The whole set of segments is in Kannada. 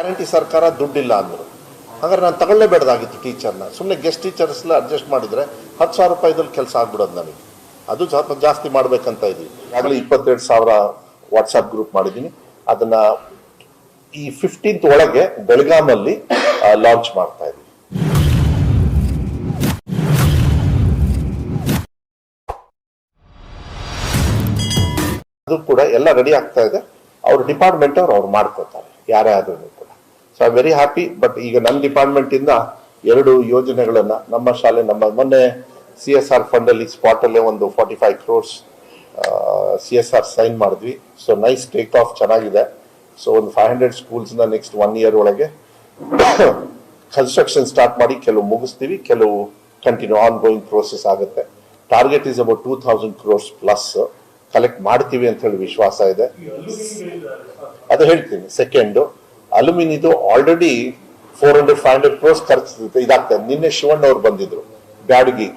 ಗ್ಯಾರಂಟಿ ಸರ್ಕಾರ ದುಡ್ಡಿಲ್ಲ ಅಂದರು. ಹಾಗಾದ್ರೆ ನಾನು ತಗೊಳ್ಳೇಬೇಡ್ದಾಗಿತ್ತು ಟೀಚರ್ನ. ಸುಮ್ಮನೆ ಗೆಸ್ಟ್ ಟೀಚರ್ಸ್ಲ ಅಡ್ಜಸ್ಟ್ ಮಾಡಿದರೆ ಹತ್ತು ಸಾವಿರ ರೂಪಾಯಿದಲ್ಲಿ ಕೆಲಸ ಆಗ್ಬಿಡೋದು ನನಗೆ. ಅದು ಸ್ವಲ್ಪ ಜಾಸ್ತಿ ಮಾಡಬೇಕಂತ ಇದೀವಿ ಆಗಲೇ ಇಪ್ಪತ್ತೆರಡು ಸಾವಿರ ವಾಟ್ಸಪ್ ಗ್ರೂಪ್ ಮಾಡಿದ್ದೀನಿ. ಅದನ್ನ ಈ ಫಿಫ್ಟೀನ್ತ್ ಒಳಗೆ ಬೆಳಗಾಮಲ್ಲಿ ಲಾಂಚ್ ಮಾಡ್ತಾ ಇದ್ದೀವಿ ಅದು ಕೂಡ ಎಲ್ಲ ರೆಡಿ ಆಗ್ತಾ ಇದೆ. ಅವ್ರ ಡಿಪಾರ್ಟ್ಮೆಂಟ್ ಅವ್ರು ಅವ್ರು ಮಾಡ್ಕೋತಾರೆ. ಯಾರೇ ಆದ್ರೂ. So I very happy but ಈಗ ನಮ್ಮ ಡಿಪಾರ್ಟ್ಮೆಂಟ್ ಇಂದ ಎರಡು ಯೋಜನೆಗಳನ್ನ ನಮ್ಮ ಶಾಲೆ ನಮ್ಮ ಮೊನ್ನೆ ಸಿ ಎಸ್ ಆರ್ ಫಂಡ್ ಅಲ್ಲಿ ಸ್ಪಾಟ್ ಅಲ್ಲೇ ಒಂದು forty five crores C S R sign ಮಾಡಿದ್ವಿ. ಸೊ ನೈಸ್ ಟೇಕ್ ಆಫ್ ಚೆನ್ನಾಗಿದೆ. ಸೊ ಒಂದು ಫೈವ್ ಹಂಡ್ರೆಡ್ ಸ್ಕೂಲ್ಸ್ನ ನೆಕ್ಸ್ಟ್ ಒನ್ ಇಯರ್ ಒಳಗೆ ಕನ್ಸ್ಟ್ರಕ್ಷನ್ ಸ್ಟಾರ್ಟ್ ಮಾಡಿ ಕೆಲವು ಮುಗಿಸ್ತೀವಿ ಕೆಲವು ಕಂಟಿನ್ಯೂ ಆನ್ ಗೋಯಿಂಗ್ ಪ್ರೋಸೆಸ್ ಆಗುತ್ತೆ. Target is about two thousand crores plus collect ಮಾಡ್ತೀವಿ ಅಂತ ಹೇಳಿ ವಿಶ್ವಾಸ ಇದೆ. ಅದು ಹೇಳ್ತೀನಿ second ಅಲ್ಯೂಮಿನಿದು already four hundred five hundred crores ಖರ್ಚು ಇದಾಗ್ತದೆ ನಿನ್ನೆ ಶಿವಣ್ಣ ಅವ್ರು ಬಂದಿದ್ರು. ಬ್ಯಾಡಗಿ.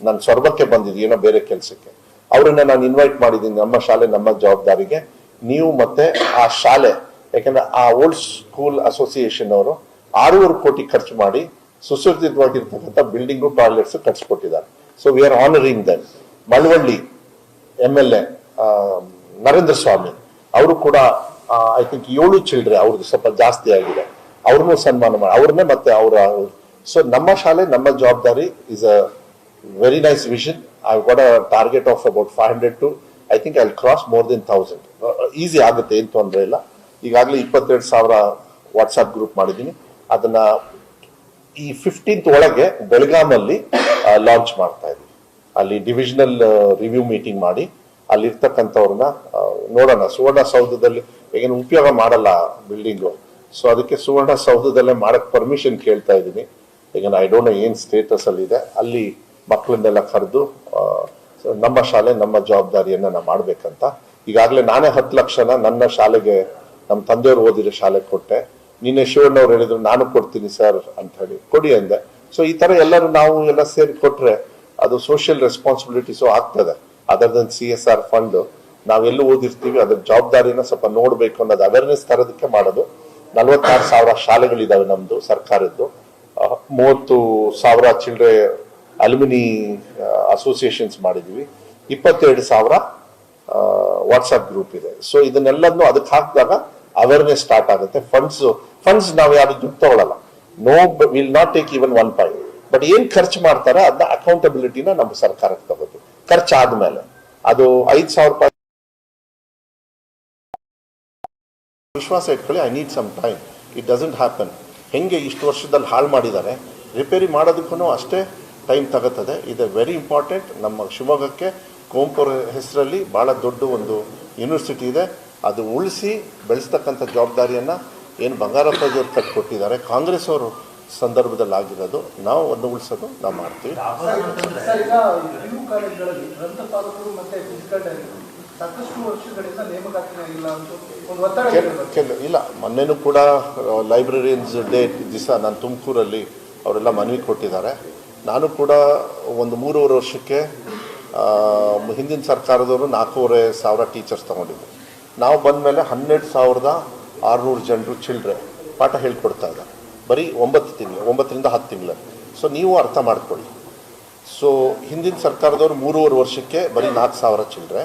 ನಾನು ಸ್ವರ್ಗಕ್ಕೆ ಬಂದಿದ್ದು. ಏನೋ ಬೇರೆ ಕೆಲಸಕ್ಕೆ. ಅವರನ್ನ ನಾನು ಇನ್ವೈಟ್ ಮಾಡಿದ್ದೀನಿ. ನಮ್ಮ ಶಾಲೆ, ನಮ್ಮ ಜವಾಬ್ದಾರಿಗೆ. ನೀವು ಮತ್ತೆ ಆ ಶಾಲೆ, ಯಾಕಂದ್ರೆ ಆ ಓಲ್ಡ್ ಸ್ಕೂಲ್ ಅಸೋಸಿಯೇಷನ್ ಅವರು ಆರೂವರೆ ಕೋಟಿ ಖರ್ಚು ಮಾಡಿ ಸುಸಜ್ಜಿತವಾಗಿರ್ತಕ್ಕಂಥ building toilets ಕಟ್ಸ್ಕೊಟ್ಟಿದ್ದಾರೆ. So we are honoring then Malavalli M L A Narendra Swamy, ಅವರು ಕೂಡ ಐ ಥಿಂಕ್ ಏಳು ಚಿಲ್ಡ್ರೆ ಅವ್ರದ್ದು ಸ್ವಲ್ಪ ಜಾಸ್ತಿ ಆಗಿದೆ. ಅವ್ರನ್ನೂ ಸನ್ಮಾನ ಮಾಡಿ ಅವ್ರನ್ನೇ ಮತ್ತೆ ಅವರ ಸೊ ನಮ್ಮ ಶಾಲೆ, ನಮ್ಮ ಜವಾಬ್ದಾರಿ is a very nice vision I got a target of about five hundred to I think I cross more than thousand easy ಆಗುತ್ತೆ, ಏನು ತೊಂದರೆ ಇಲ್ಲ. ಈಗಾಗಲೇ ಇಪ್ಪತ್ತೆರಡು ಸಾವಿರ ವಾಟ್ಸಪ್ ಗ್ರೂಪ್ ಮಾಡಿದ್ದೀನಿ. ಅದನ್ನ ಈ ಫಿಫ್ಟೀನ್ತ್ ಒಳಗೆ ಬೆಳಗಾಮಲ್ಲಿ ಲಾಂಚ್ ಮಾಡ್ತಾ ಇದ್ದೀನಿ. ಅಲ್ಲಿ ಡಿವಿಷನಲ್ ರಿವ್ಯೂ ಮೀಟಿಂಗ್ ಮಾಡಿ, ಅಲ್ಲಿರ್ತಕ್ಕಂಥವ್ರನ್ನ ನೋಡೋಣ. ಸುವರ್ಣ ಸೌಧದಲ್ಲಿ ಏನು ಉಪಯೋಗ ಮಾಡಲ್ಲ ಬಿಲ್ಡಿಂಗು. ಸೊ ಅದಕ್ಕೆ ಸುವರ್ಣ ಸೌಧದಲ್ಲೇ ಮಾಡಕ್ ಪರ್ಮಿಷನ್ ಕೇಳ್ತಾ ಇದ್ದೀನಿ. ಈಗ ಐ ಡೋಂಟ್ ನೋ ಏನ್ ಸ್ಟೇಟಸ್ ಅಲ್ಲಿ ಇದೆ. ಅಲ್ಲಿ ಮಕ್ಕಳನ್ನೆಲ್ಲ ಕರೆದು ನಮ್ಮ ಶಾಲೆ ನಮ್ಮ ಜವಾಬ್ದಾರಿಯನ್ನ ನಾ ಮಾಡಬೇಕಂತ. ಈಗಾಗಲೇ ನಾನೇ ಹತ್ತು ಲಕ್ಷನ ನನ್ನ ಶಾಲೆಗೆ ನಮ್ಮ ತಂದೆಯವರು ಓದಿರೋ ಶಾಲೆಗೆ ಕೊಟ್ಟೆ. ನಿನ್ನೆ ಶಿವಣ್ಣವ್ರು ಹೇಳಿದ್ರು, ನಾನು ಕೊಡ್ತೀನಿ ಸರ್ ಅಂತ ಹೇಳಿ. ಕೊಡಿ ಅಂದೆ. ಸೊ ಈ ತರ ಎಲ್ಲರೂ ನಾವು ಎಲ್ಲ ಸೇರಿ ಕೊಟ್ರೆ ಅದು ಸೋಷಿಯಲ್ ರೆಸ್ಪಾನ್ಸಿಬಿಲಿಟೀಸು ಆಗ್ತದೆ. Other than C S R fund ನಾವೆಲ್ಲೂ ಓದಿರ್ತೀವಿ, ಅದ್ರ ಜವಾಬ್ದಾರಿನ ಸ್ವಲ್ಪ ನೋಡ್ಬೇಕು ಅನ್ನೋದು ಅವೇರ್ನೆಸ್ ತರೋದಕ್ಕೆ ಮಾಡೋದು. ನಲ್ವತ್ತಾರು ಸಾವಿರ ಶಾಲೆಗಳಿದಾವೆ ನಮ್ದು, ಸರ್ಕಾರದ್ದು. ಮೂವತ್ತು ಸಾವಿರ ಚಿಲ್ಡ್ರೆ ಅಲ್ಯುಮಿನಿ ಅಸೋಸಿಯೇಷನ್ಸ್ ಮಾಡಿದ್ವಿ. ಇಪ್ಪತ್ತೆರಡು ಸಾವಿರ ವಾಟ್ಸಪ್ ಗ್ರೂಪ್ ಇದೆ. ಸೊ ಇದನ್ನೆಲ್ಲದನ್ನು ಅದಕ್ಕೆ ಹಾಕಿದಾಗ ಅವೇರ್ನೆಸ್ ಸ್ಟಾರ್ಟ್ ಆಗುತ್ತೆ. ಫಂಡ್ಸ್ ಫಂಡ್ಸ್ ನಾವು ಯಾರು ದುಡ್ಡು ತಗೊಳ್ಳಲ್ಲ no will not take even one point but ಏನ್ ಖರ್ಚು ಮಾಡ್ತಾರೆ ಅದನ್ನ ಅಕೌಂಟಬಿಲಿಟಿನ ನಮ್ಮ ಸರ್ಕಾರಕ್ಕೆ ತಗೋದು ಖರ್ಚಾದ್ಮೇಲೆ. ಅದು ಐದು ಸಾವಿರ ರೂಪಾಯಿ ವಿಶ್ವಾಸ ಇಟ್ಕೊಳ್ಳಿ I need some time it doesn't happen ಹೆಂಗೆ ಇಷ್ಟು ವರ್ಷದಲ್ಲಿ ಹಾಳು ಮಾಡಿದ್ದಾರೆ? ರಿಪೇರಿ ಮಾಡೋದಕ್ಕೂ ಅಷ್ಟೇ ಟೈಮ್ ತಗೋತದೆ ಇದು ವೆರಿ ಇಂಪಾರ್ಟೆಂಟ್ ನಮ್ಮ ಶಿವಮೊಗ್ಗಕ್ಕೆ ಕೋಂಪುರ ಹೆಸರಲ್ಲಿ ಭಾಳ ದೊಡ್ಡ ಒಂದು ಯೂನಿವರ್ಸಿಟಿ ಇದೆ. ಅದು ಉಳಿಸಿ ಬೆಳೆಸ್ತಕ್ಕಂಥ ಜವಾಬ್ದಾರಿಯನ್ನು ಏನು ಬಂಗಾರಪ್ಪಜಿಯವ್ರು ಕಟ್ಕೊಟ್ಟಿದ್ದಾರೆ. ಕಾಂಗ್ರೆಸ್ ಅವರು ಸಂದರ್ಭದಲ್ಲಿ ಆಗಿರೋದು. ನಾವು ಅದನ್ನು ಉಳಿಸೋದು ನಾವು ಮಾಡ್ತೀವಿ. ಸಾಕಷ್ಟು ಇಲ್ಲ ಮೊನ್ನೆನೂ ಕೂಡ ಲೈಬ್ರರಿಯನ್ಸ್ ಡೇ ದಿವಸ ನಾನು ತುಮಕೂರಲ್ಲಿ ಅವರೆಲ್ಲ ಮನವಿ ಕೊಟ್ಟಿದ್ದಾರೆ. ನಾನು ಕೂಡ ಒಂದು ಮೂರುವರೆ ವರ್ಷಕ್ಕೆ ಹಿಂದಿನ ಸರ್ಕಾರದವರು ನಾಲ್ಕೂವರೆ ಸಾವಿರ ಟೀಚರ್ಸ್ ತಗೊಂಡಿದ್ರು ನಾವು ಬಂದ ಮೇಲೆ ಹನ್ನೆರಡು ಸಾವಿರದ ಆರುನೂರು ಜನರು ಚಿಲ್ಡ್ರೆ ಪಾಠ ಹೇಳ್ಕೊಡ್ತಾ ಇದ್ದಾರೆ. ಬರೀ ಒಂಬತ್ತು ತಿಂಗಳು, ಒಂಬತ್ತರಿಂದ ಹತ್ತು ತಿಂಗಳು. ಸೊ ನೀವು ಅರ್ಥ ಮಾಡ್ಕೊಳ್ಳಿ. ಸೊ ಹಿಂದಿನ ಸರ್ಕಾರದವರು ಮೂರುವರೆ ವರ್ಷಕ್ಕೆ ಬರೀ ನಾಲ್ಕು ಸಾವಿರ ಚಿಲ್ಲರೆ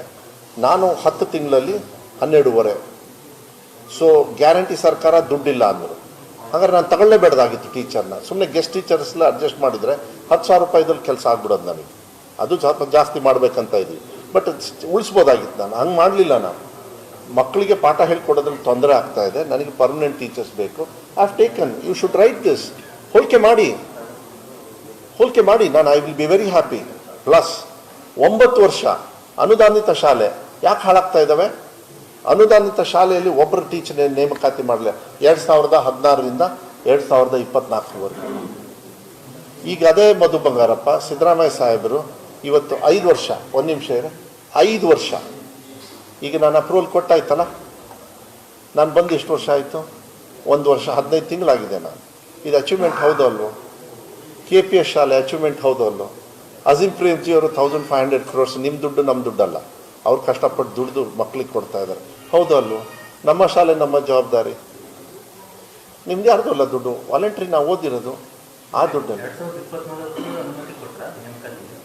ನಾನು ಹತ್ತು ತಿಂಗಳಲ್ಲಿ ಹನ್ನೆರಡೂವರೆ. ಸೊ ಗ್ಯಾರಂಟಿ ಸರ್ಕಾರ ದುಡ್ಡಿಲ್ಲ ಅಂದರು. ಹಾಗಾದ್ರೆ ನಾನು ತಗೊಳ್ಳೇಬೇಡ್ದಾಗಿತ್ತು ಟೀಚರ್ನ ಸುಮ್ಮನೆ ಗೆಸ್ಟ್ ಟೀಚರ್ಸ್ಲ ಅಡ್ಜಸ್ಟ್ ಮಾಡಿದರೆ ಹತ್ತು ಸಾವಿರ ರೂಪಾಯಿದಲ್ಲಿ ಕೆಲಸ ಆಗ್ಬಿಡೋದು ನನಗೆ. ಅದು ಜಾಸ್ತಿ ಮಾಡಬೇಕಂತ ಇದೀವಿ. ಬಟ್ ಉಳಿಸ್ಬೋದಾಗಿತ್ತು ನಾನು. ಹಂಗೆ ಮಾಡಲಿಲ್ಲ ನಾನು. ಮಕ್ಕಳಿಗೆ ಪಾಠ ಹೇಳ್ಕೊಡೋದ್ರಲ್ಲಿ ತೊಂದರೆ ಆಗ್ತಾ ಇದೆ. ನನಗೆ ಪರ್ಮನೆಂಟ್ ಟೀಚರ್ಸ್ ಬೇಕು. I taken you should write this ಹೋಲಿಕೆ ಮಾಡಿ. ಹೋಲಿಕೆ ಮಾಡಿ. ನಾನು I will be very happy plus ಒಂಬತ್ತು ವರ್ಷ. ಅನುದಾನಿತ ಶಾಲೆ. ಯಾಕೆ ಹಾಳಾಗ್ತಾ ಇದ್ದಾವೆ ಅನುದಾನಿತ ಶಾಲೆಯಲ್ಲಿ ಒಬ್ಬರು ಟೀಚರ್ ನೇಮಕಾತಿ ಮಾಡಲಿ? ಎರಡು ಸಾವಿರದ ಹದಿನಾರರಿಂದ ಎರಡು ಸಾವಿರದ ಇಪ್ಪತ್ನಾಲ್ಕರವರೆಗೆ ಈಗ ಅದೇ ಮಧು ಬಂಗಾರಪ್ಪ, ಸಿದ್ದರಾಮಯ್ಯ ಸಾಹೇಬರು ಇವತ್ತು ಐದು ವರ್ಷ, ಒಂದು ನಿಮಿಷ ಇರೋ. ಐದು ವರ್ಷ. ಈಗ ನಾನು ಅಪ್ರೂವಲ್ ಕೊಟ್ಟಾಯ್ತಲ್ಲ? ನಾನು ಬಂದು ಎಷ್ಟು ವರ್ಷ ಆಯಿತು? ಒಂದು ವರ್ಷ, ಹದಿನೈದು ತಿಂಗಳಾಗಿದೆ ನಾನು. ಇದು ಅಚೀವ್ಮೆಂಟ್ ಹೌದು ಅಲ್ವೋ? ಕೆ ಪಿ ಎಸ್ ಶಾಲೆ ಅಚೀವ್ಮೆಂಟ್ ಹೌದು ಅಲ್ಲೋ ಅಜೀಂ ಪ್ರೇಮ್ಜಿ ಅವರು ತೌಸಂಡ್ ಫೈವ್ ಹಂಡ್ರೆಡ್ ಕ್ರೋರ್ಸ್ ನಿಮ್ಮ ದುಡ್ಡು ನಮ್ಮ ದುಡ್ಡಲ್ಲ. ಅವ್ರು ಕಷ್ಟಪಟ್ಟು ದುಡ್ದು ಮಕ್ಕಳಿಗೆ ಕೊಡ್ತಾ ಇದ್ದಾರೆ ಹೌದು ಅಲ್ವೋ ನಮ್ಮ ಶಾಲೆ ನಮ್ಮ ಜವಾಬ್ದಾರಿ. ನಿಮ್ದು ಯಾರ್ದು ಅಲ್ಲ ದುಡ್ಡು? ವಾಲಂಟ್ರಿ ನಾವು ಓದಿರೋದು. ಆ ದುಡ್ಡು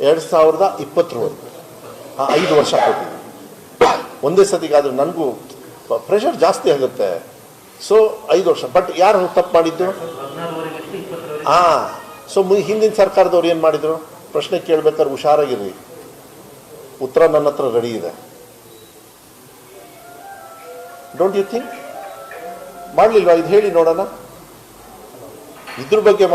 ಎರಡ್ ಸಾವಿರದ ಇಪ್ಪತ್ತರವರೆಗೂ ಹಾಂ ಐದು ವರ್ಷ ಕೊಟ್ಟಿದ್ದೀವಿ ಒಂದೇ ಸತಿಗಾದರೂ ನನಗೂ ಪ್ರೆಷರ್ ಜಾಸ್ತಿ ಆಗುತ್ತೆ. ಸೊ ಐದು ವರ್ಷ. ಬಟ್ ಯಾರು ತಪ್ಪು ಮಾಡಿದ್ದು? ಹಾಂ ಸೊ ಹಿಂದಿನ ಸರ್ಕಾರದವ್ರು ಏನು ಮಾಡಿದ್ರು? ಪ್ರಶ್ನೆ ಕೇಳಬೇಕಾದ್ರೆ ಹುಷಾರಾಗಿರಿ. ಉತ್ತರ ನನ್ನ ಹತ್ರ ರೆಡಿ ಇದೆ. ಡೋಂಟ್ ಯು ಥಿಂಕ್ ಮಾಡಲಿಲ್ವಾ? ಇದು ಹೇಳಿ ನೋಡೋಣ. ಇದ್ರ ಬಗ್ಗೆ ಮಾಡ